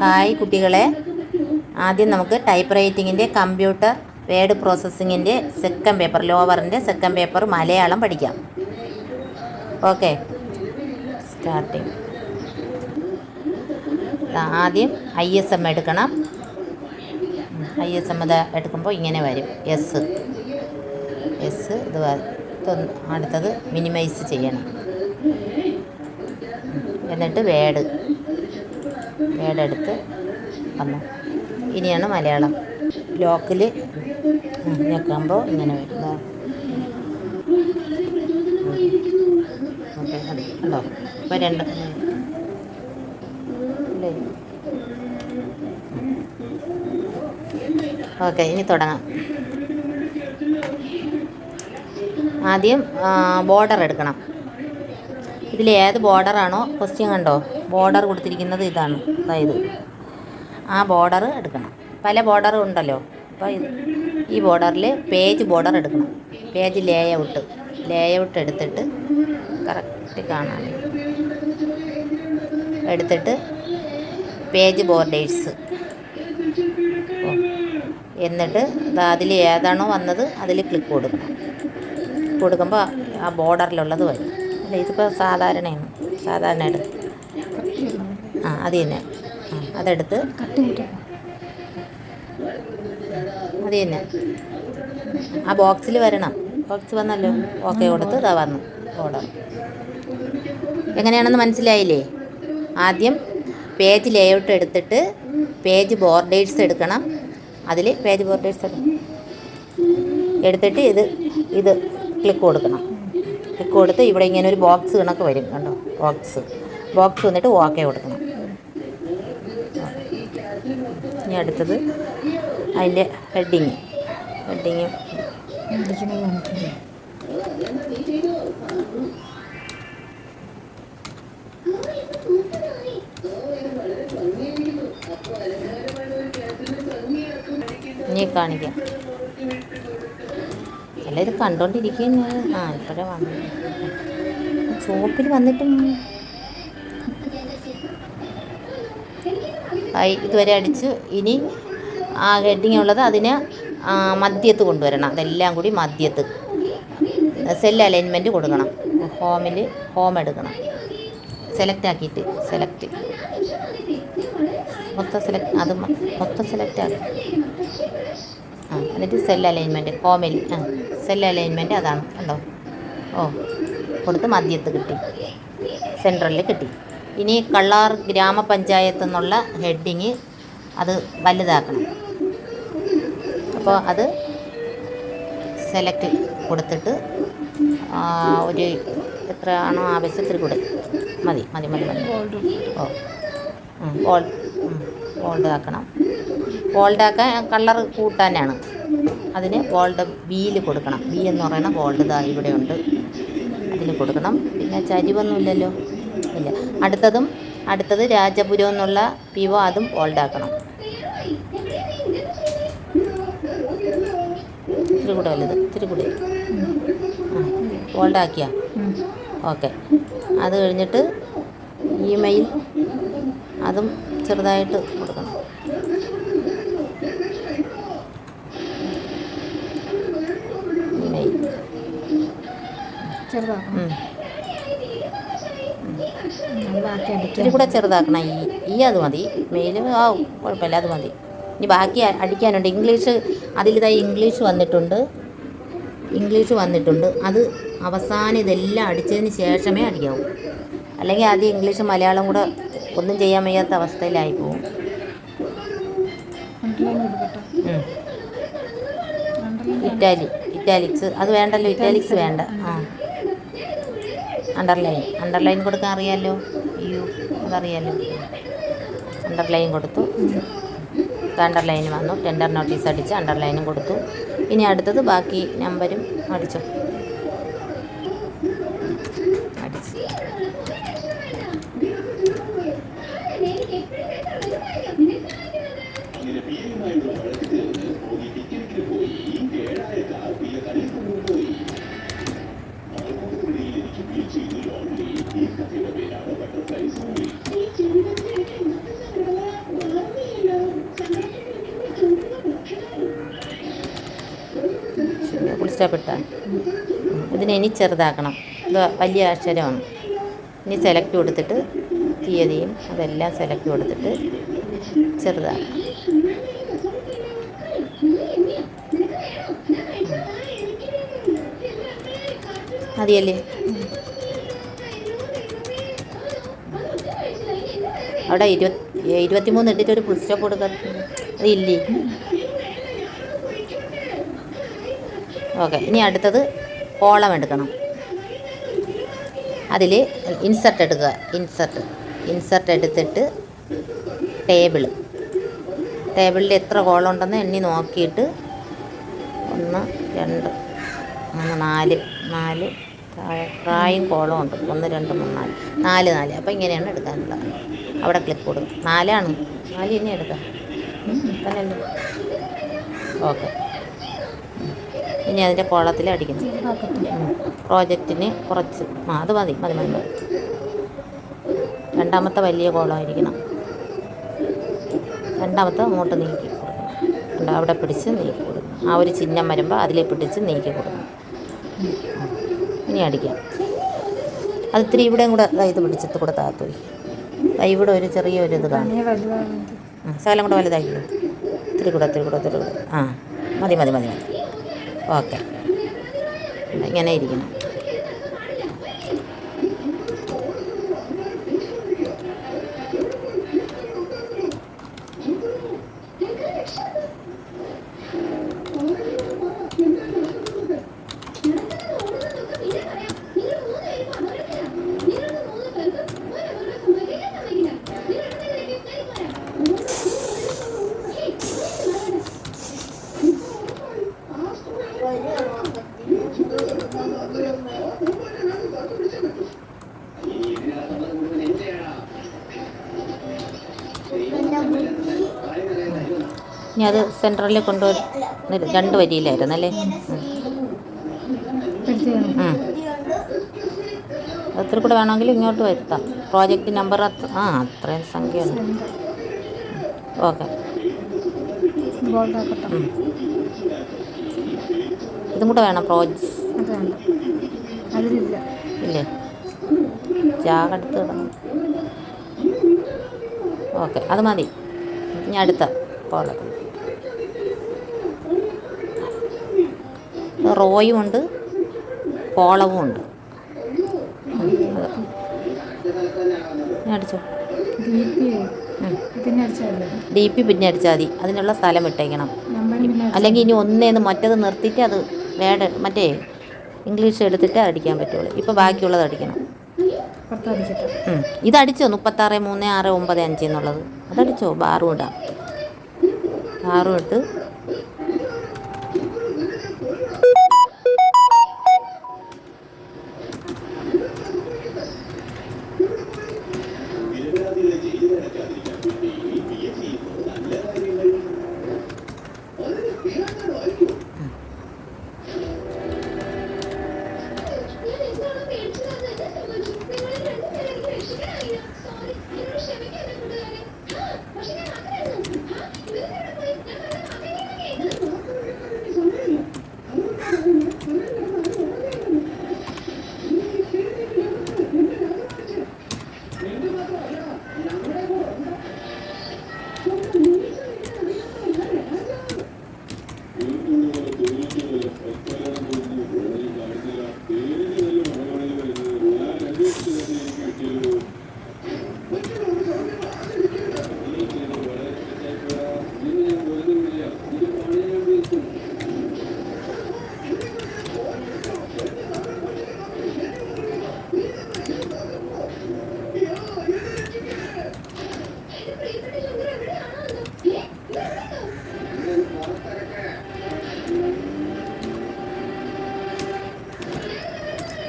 Hi കുട്ടികളെ. ആദ്യം നമുക്ക് ടൈപ്പ് റൈറ്റിങ്ങിന്റെ കമ്പ്യൂട്ടർ വേഡ് പ്രോസസ്സിങ്ങിന്റെ സെക്കൻഡ് പേപ്പർ ലോവറിന്റെ സെക്കൻഡ് പേപ്പർ മലയാളം പഠിക്കാം. ഓക്കെ സ്റ്റാർട്ടിങ് ആദ്യം ഐ എസ് എം എടുക്കണം. ഐ എസ് എം ഇത് എടുക്കുമ്പോൾ ഇങ്ങനെ വരും. എസ് എസ് ഇത് അടുത്തത് മിനിമൈസ് ചെയ്യണം. എന്നിട്ട് വേഡ് വേഡ് എടുത്ത് വന്നു. ഇനിയാണ് മലയാളം. ലോക്കിൽ ഞെക്കുമ്പോൾ ഇങ്ങനെ വരുന്ന. ഓക്കെ അതെ ഉണ്ടോ ഇപ്പോൾ രണ്ട് അല്ലേ ഓക്കെ ഇനി തുടങ്ങാം. ആദ്യം ബോർഡർ എടുക്കണം. ഇതിൽ ഏത് ബോർഡറാണോ ക്വസ്റ്റ്യൻ കണ്ടോ? ബോർഡർ കൊടുത്തിരിക്കുന്നത് ഇതാണ്. അതായത് ആ ബോർഡർ എടുക്കണം. പല ബോർഡറും ഉണ്ടല്ലോ. അപ്പോൾ ഈ ബോർഡറിൽ പേജ് ബോർഡർ എടുക്കണം. Page layout layout എടുത്തിട്ട് കറക്റ്റ് കാണാൻ. എടുത്തിട്ട് പേജ് ബോർഡേഴ്സ് എന്നിട്ട് അതിൽ ഏതാണോ വന്നത് അതിൽ ക്ലിക്ക് കൊടുക്കണം. കൊടുക്കുമ്പോൾ ആ ബോർഡറിലുള്ളത് വരും. അല്ല ഇതിപ്പോൾ സാധാരണയാണ്. സാധാരണ എടുത്ത് ആ അത് തന്നെ. ആ അതെടുത്ത്. അത് തന്നെ. ആ ബോക്സിൽ വരണം. ബോക്സ് വന്നല്ലോ? ഓക്കെ കൊടുത്ത് ഇതാ വന്നു. ഓർഡർ. എങ്ങനെയാണെന്ന് മനസ്സിലായില്ലേ? ആദ്യം പേജ് ലേഔട്ട് എടുത്തിട്ട് പേജ് ബോർഡേഴ്സ് എടുക്കണം. അതിൽ പേജ് ബോർഡേഴ്സ് എടുക്കണം എടുത്തിട്ട് ഇത് ഇത് ക്ലിക്ക് കൊടുക്കണം. കൊടുത്ത് ഇവിടെ ഇങ്ങനെ ഒരു ബോക്സ് കണക്ക് വരും കണ്ടോ? ബോക്സ് ബോക്സ് വന്നിട്ട് ഓക്കെ കൊടുക്കണം. ഇനി അടുത്തത് അതിന്റെ ഹെഡിങ് ഹെഡിങ് ഇനി കാണിക്കാം. അല്ല ഇത് ആ ഇപ്പോഴേ വന്നു. ഷോപ്പിൽ വന്നിട്ടും ഇതുവരെ അടിച്ച്. ഇനി ആ ഹെഡിങ് ഉള്ളത് അതിന് മദ്യത്ത് കൊണ്ടുവരണം. അതെല്ലാം കൂടി മദ്യത്ത് സെൽ അലൈൻമെന്റ് കൊടുക്കണം. ഹോമിൽ ഹോം എടുക്കണം. സെലക്ട് ആക്കിയിട്ട് സെലക്ട് മൊത്തം സെലക്ട് അത് മൊത്തം സെലക്ട് ആക്കി. ആ എന്നിട്ട് സെൽ അലൈൻമെന്റ് ഹോമിൽ ആ സെൽ അലൈൻമെന്റ് അതാണ് ഉണ്ടോ ഓ കൊടുത്ത് മദ്യത്ത് കിട്ടി. സെൻട്രലിൽ കിട്ടി. ഇനി കള്ളാർ ഗ്രാമപഞ്ചായത്ത് എന്നുള്ള ഹെഡിങ് അത് വലുതാക്കണം. അപ്പോൾ അത് സെലക്ട് കൊടുത്തിട്ട് ഒരു എത്രയാണോ ആവശ്യത്തിൽ കൂടെ. മതി മതി മതി മതി. ഓ ബോൾഡ് ആക്കണം. ബോൾഡ് ആക്കാൻ കളർ കൂട്ടാനാണ്. അതിന് ബോൾഡ് ബിയിൽ കൊടുക്കണം. ബി എന്ന് പറയുന്ന ബോൾഡ് ഇതാ ഇവിടെയുണ്ട് അതിൽ കൊടുക്കണം. പിന്നെ ചരിവൊന്നുമില്ലല്ലോ. ഇല്ല. അടുത്തതും അടുത്തത് രാജപുരം എന്നുള്ള പിവോ അതും ഗോൾഡാക്കണം. ഇത്തിരി കൂടെ വലുത്. ഇത്തിരി കൂടെ. ആക്കിയാ ഓക്കെ. അത് കഴിഞ്ഞിട്ട് ഇമെയിൽ അതും ചെറുതായിട്ട് കൊടുക്കണം ഇമെയിൽ ചെറുതാക്കണം. ഇത്തിരി കൂടെ ചെറുതാക്കണം. ഈ ഈ അത് മതി. മെയിൽ ആ കുഴപ്പമില്ല അത് മതി. ഇനി ബാക്കി അടിക്കാനുണ്ട്. ഇംഗ്ലീഷ് അതിലിതായി ഇംഗ്ലീഷ് വന്നിട്ടുണ്ട്. ഇംഗ്ലീഷ് വന്നിട്ടുണ്ട്. അത് അവസാനം ഇതെല്ലാം അടിച്ചതിന് ശേഷമേ അടിക്കാവൂ. അല്ലെങ്കിൽ ആദ്യം ഇംഗ്ലീഷ് മലയാളം കൂടെ ഒന്നും ചെയ്യാൻ വയ്യാത്ത അവസ്ഥയിലായി. അണ്ടർലൈൻ ഇറ്റാലി ഇറ്റാലിക്സ്. അത് വേണ്ടല്ലോ ഇറ്റാലിക്സ് വേണ്ട. ആ. അണ്ടർലൈൻ അണ്ടർലൈൻ കൊടുക്കാൻ അറിയാമല്ലോ യു അതറിയാലോ. അണ്ടർലൈൻ കൊടുത്തു. അണ്ടർലൈൻ വന്നു. ടെൻഡർ നോട്ടീസ് അടിച്ച് അണ്ടർലൈനും കൊടുത്തു. ഇനി അടുത്തത് ബാക്കി നമ്പരും അടിച്ച്. ഇട്ടാൽ ഇതിനെ ഇനി ചെറുതാക്കണം. ഇത് വലിയ അക്ഷരമാണ്. ഇനി സെലക്ട് കൊടുത്തിട്ട് തീയതിയും അതെല്ലാം സെലക്ട് കൊടുത്തിട്ട് ചെറുതാക്കണം. മതിയല്ലേ? അവിടെ ഇരുപത്തി ഇരുപത്തിമൂന്ന് ഇട്ടിട്ട് ഒരു ഫുൾ സ്റ്റോപ്പ് കൊടുക്കാൻ. അതില്ലേ? ഓക്കെ ഇനി അടുത്തത് കോളം എടുക്കണം. അതിൽ ഇൻസർട്ട് എടുക്കുക. ഇൻസർട്ട് ഇൻസർട്ട് എടുത്തിട്ട് ടേബിൾ ടേബിളിൽ എത്ര കോളം ഉണ്ടെന്ന് എണ്ണി നോക്കിയിട്ട് ഒന്ന് രണ്ട് മൂന്ന് നാല് നാല് പ്രായം കോളം ഉണ്ട്. ഒന്ന് രണ്ട് മൂന്ന് നാല്. നാല് നാല്. അപ്പോൾ ഇങ്ങനെയാണ് എടുക്കാനുള്ളത്. അവിടെ ക്ലിക്ക് കൊടുക്കും. നാലാണ്. നാല് ഇനി എടുക്കാം. ഓക്കെ. ഇനി അതിന്റെ കോളത്തിൽ അടിക്കുന്നു ചെറുതാക്കട്ടെ പ്രോജക്റ്റിന് കുറച്ച് ആ അത് മതി മതി മതി മതി. രണ്ടാമത്തെ വലിയ കോളമായിരിക്കണം രണ്ടാമത്തെ അങ്ങോട്ട് നീക്കി കൊടുക്കണം. അവിടെ പിടിച്ച് നീക്കി കൊടുക്കണം. ആ ഒരു ചിഹ്നം വരുമ്പോൾ അതിലെ പിടിച്ച് നീക്കി കൊടുക്കണം. ഇനി അടിക്കാം. അത് ഇത്തിരി ഇവിടെയും കൂടെ ഇത് പിടിച്ചത് കൂടെ താത്തു ഇവിടെ ഒരു ചെറിയൊരു ഇത് കാണും. ശകലം കൂടെ വലുതാക്കിയോ ഇത്തിരി കൂടെ ഇത്തിരി കൂടെ ഇത്തിരി കൂടെ. ആ മതി മതി മതി മതി. ഓക്കെ. ഇങ്ങനെ ഇരിക്കണം. ഇനി അത് സെന്ററിൽ കൊണ്ടുവന്ന് രണ്ട് വരിയിലായിരുന്നു അല്ലേ? ഒത്തിരി കൂടെ വേണമെങ്കിൽ ഇങ്ങോട്ട് വരുത്താം. പ്രോജക്റ്റ് നമ്പർ അത്ര ആ അത്രയും സംഖ്യയുണ്ട്. ഓക്കെ. ഇതും കൂടെ വേണം പ്രോജ് ഇല്ലേ? ജാഗടുത്ത് ഓക്കെ അത് മതി. ഇനി അടുത്ത കോളം. റോയും ഉണ്ട് കോളവും ഉണ്ട്. അടിച്ചോ. D P. പിന്നെ അടിച്ചാൽ മതി. അതിനുള്ള സ്ഥലം ഇട്ടേക്കണം അല്ലെങ്കിൽ ഇനി ഒന്നേന്ന് മറ്റത് നിർത്തിയിട്ട് അത് വേട മറ്റേ ഇംഗ്ലീഷ് എടുത്തിട്ട് അടിക്കാൻ പറ്റുള്ളൂ. ഇപ്പോൾ ബാക്കിയുള്ളത് അടിക്കണം. ഇതടിച്ചോ മുപ്പത്താറ് മൂന്ന് ആറ് ഒമ്പത് അഞ്ച് എന്നുള്ളത്. അതടിച്ചോ? ബാറും ഇടാം. ബാറും ഇട്ട്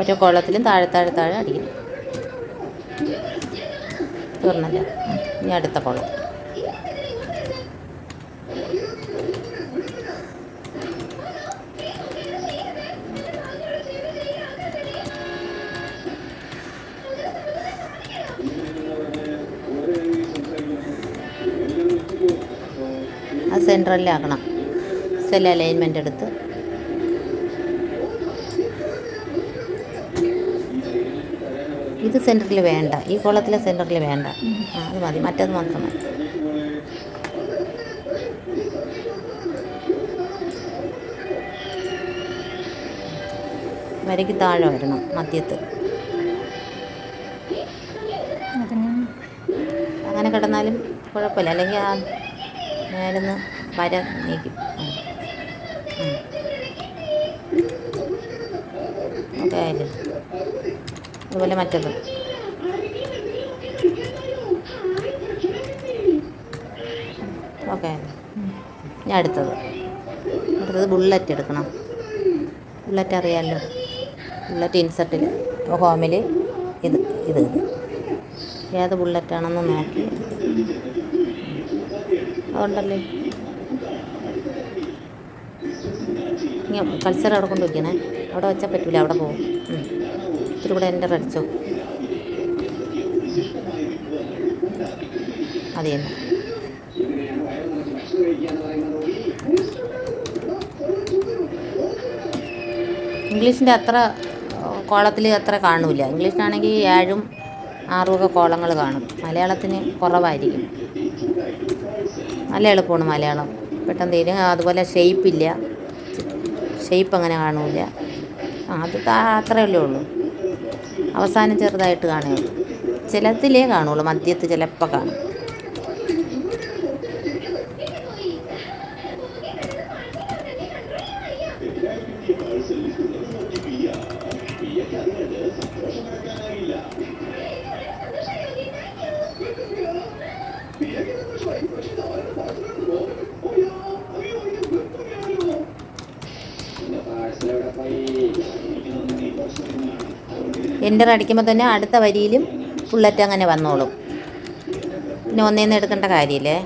ഓരോ കോളത്തിലും താഴെ താഴെ താഴെ അടിക്കണം തീർന്നല്ല. ഇനി അടുത്ത കോളം അത് സെൻട്രലിലാക്കണം സെൽ അലൈൻമെന്റ് എടുത്ത്. ഇത് സെന്ററിൽ വേണ്ട. ഈ കോളത്തിലെ സെന്ററിൽ വേണ്ട. ആ അത് മതി. മറ്റത് മാത്രം മതി. വരയ്ക്ക് താഴെ വരണം മധ്യത്ത്. അങ്ങനെ കിടന്നാലും കുഴപ്പമില്ല. അല്ലെങ്കിൽ ആ മേലെന്ന് വര നീക്കും. ഓക്കെ ആയില്ലേ? അതുപോലെ മറ്റത്. ഓക്കെ. ഞാൻ അടുത്തത്. അടുത്തത് ബുള്ളറ്റ് എടുക്കണം. ബുള്ളറ്റ് അറിയാമല്ലോ ബുള്ളറ്റ് ഇൻസെർട്ടിൽ. ഹോമിൽ ഇത് ഇത്. ഏത് ബുള്ളറ്റാണെന്ന് നോക്കി. അതുണ്ടല്ലേ ഇങ്ങനെ കൾച്ചർ അവിടെ കൊണ്ടുവയ്ക്കണേ. അവിടെ വെച്ചാൽ പറ്റില്ല അവിടെ പോകും. ഇത്തിരി കൂടെ എന്റെ അടിച്ചോ അത് ഇംഗ്ലീഷിന്റെ അത്ര കോളത്തിൽ അത്ര കാണില്ല ഇംഗ്ലീഷിനാണെങ്കിൽ ഏഴും ആറും ഒക്കെ കോളങ്ങൾ കാണും. മലയാളത്തിന് കുറവായിരിക്കും. നല്ല എളുപ്പമാണ് മലയാളം. പെട്ടെന്ന് തീരും. അതുപോലെ ഷെയ്പ്പില്ല ഷെയ്പ്പ് അങ്ങനെ കാണില്ല അത് അത്രയല്ലേ ഉള്ളൂ. അവസാനം ചെറുതായിട്ട് കാണുകയുള്ളൂ. ചിലത്തിലേ കാണുള്ളൂ മധ്യത്ത് ചിലപ്പോൾ കാണും. എന്റർ അടിക്കുമ്പോൾ തന്നെ അടുത്ത വരിയിലും ബുള്ളറ്റ് അങ്ങനെ വന്നോളും. പിന്നെ ഒന്നേന്ന് എടുക്കേണ്ട കാര്യമില്ലേ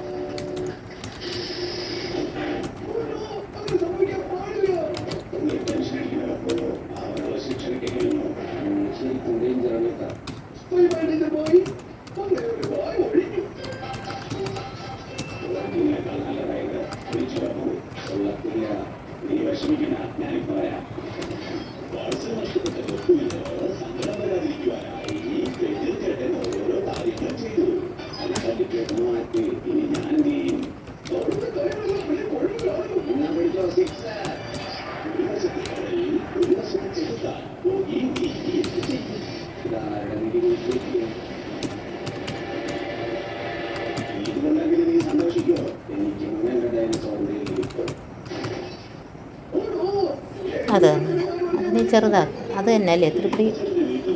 അത് തന്നെ അതിന് ചെറുതാക്കി തൃപ്തി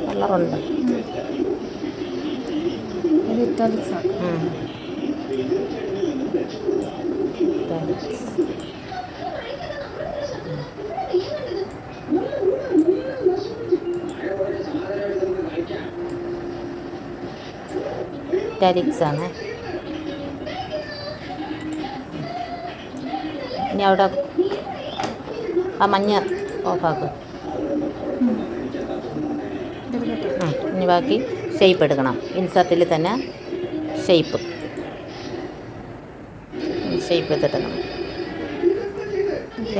കളറുണ്ട്. ഇറ്റാലിക്സ് ആണ്. ഇനി അവിടെ ആ മഞ്ഞ ഓഫാക്ക്. ബാക്കി ഷേപ്പ് എടുക്കണം ഇൻസർട്ടിൽ തന്നെ ഷെയ്പ്പ് ഷെയ്പ്പ് എടുത്തിട്ടെടുക്കണം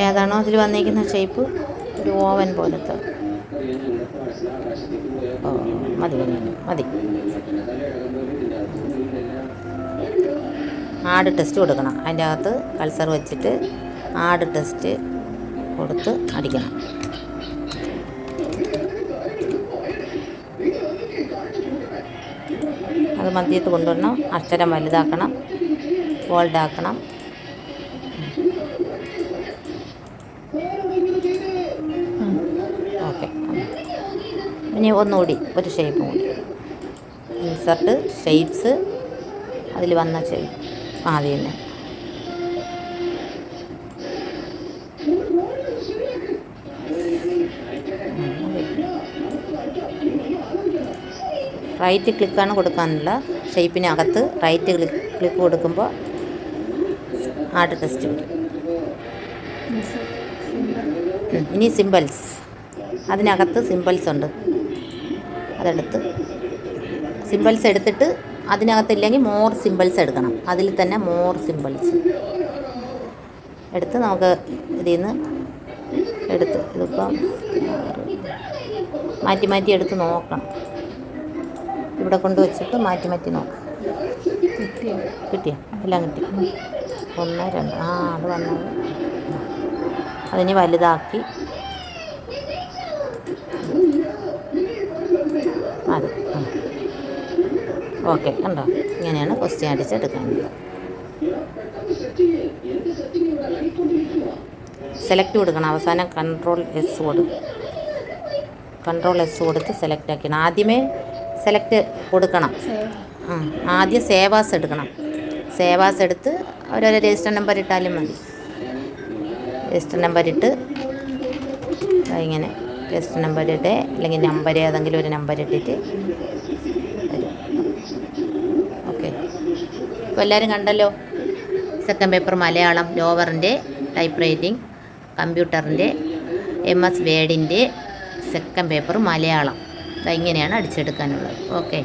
ഏതാണോ അതിൽ വന്നിരിക്കുന്ന ഷെയ്പ്പ് ഒരു ഓവൻ പോലത്തെ. ഓ മതി മതി ആട് ടെസ്റ്റ് കൊടുക്കണം. അതിന്റെ അകത്ത് കൾസർ വെച്ചിട്ട് ആട് ടെസ്റ്റ് കൊടുത്ത് അടിക്കണം. അത് മധ്യത്ത് കൊണ്ടുവരണം. അക്ഷരം വലുതാക്കണം. ബോൾഡാക്കണം ഓക്കെ. ഇനി ഒന്നുകൂടി ഒരു ഷേപ്പ് കൂടി. ഇൻസർട്ട് ഷേപ്സ് അതിൽ വന്ന ഷേപ്പ് ആദ്യം തന്നെ. റൈറ്റ് ക്ലിക്കാണ് കൊടുക്കാനുള്ള ഷേപ്പിനകത്ത് റൈറ്റ് ക്ലിക്ക് ക്ലിക്ക് കൊടുക്കുമ്പോൾ ആർട്ട് ടെസ്റ്റ് വരും. ഇനി സിമ്പിൾസ് അതിനകത്ത് സിമ്പിൾസ് ഉണ്ട്. അതെടുത്ത് സിമ്പിൾസ് എടുത്തിട്ട് അതിനകത്തില്ലെങ്കിൽ മോർ സിമ്പിൾസ് എടുക്കണം. അതിൽ തന്നെ മോർ സിമ്പിൾസ് എടുത്ത് നമുക്ക് ഇതിൽ നിന്ന് എടുത്ത് ഇതിപ്പം മാറ്റി മാറ്റി എടുത്ത് നോക്കണം. ഇവിടെ കൊണ്ട് വെച്ചിട്ട് മാറ്റി മാറ്റി നോക്കാം. കിട്ടിയ? എല്ലാം കിട്ടി. ഒന്ന് രണ്ട്. ആ അത് വന്നത് അതിന് വലുതാക്കി. അത്. ഓക്കെ കണ്ടോ? ഇങ്ങനെയാണ് ക്വസ്റ്റ്യൻ അടിച്ചെടുക്കാനുള്ളത് സെലക്ട് കൊടുക്കണം. അവസാനം കൺട്രോൾ എസ് കൊടുക്കും കൺട്രോൾ എസ് കൊടുത്ത് സെലക്ട് ആക്കണം ആദ്യമേ സെലക്ട് കൊടുക്കണം. ആദ്യം സേവാസ് എടുക്കണം. സേവാസ് എടുത്ത് അവരൊരു രജിസ്റ്റർ നമ്പർ ഇട്ടാലും മതി. രജിസ്റ്റർ നമ്പർ ഇട്ട് ഇങ്ങനെ രജിസ്റ്റർ നമ്പർ ഇട്ട് അല്ലെങ്കിൽ നമ്പർ ഏതെങ്കിലും ഒരു നമ്പർ ഇട്ടിട്ട് ഓക്കെ. ഇപ്പോൾ എല്ലാവരും കണ്ടല്ലോ? സെക്കൻഡ് പേപ്പർ മലയാളം ലോവറിന്റെ ടൈപ്പ് റൈറ്റിംഗ് കമ്പ്യൂട്ടറിന്റെ എം എസ് വേഡിന്റെ സെക്കൻഡ് പേപ്പർ മലയാളം. ഇങ്ങനെയാണ് അടിച്ചെടുക്കാനുള്ളത്. ഓക്കെ.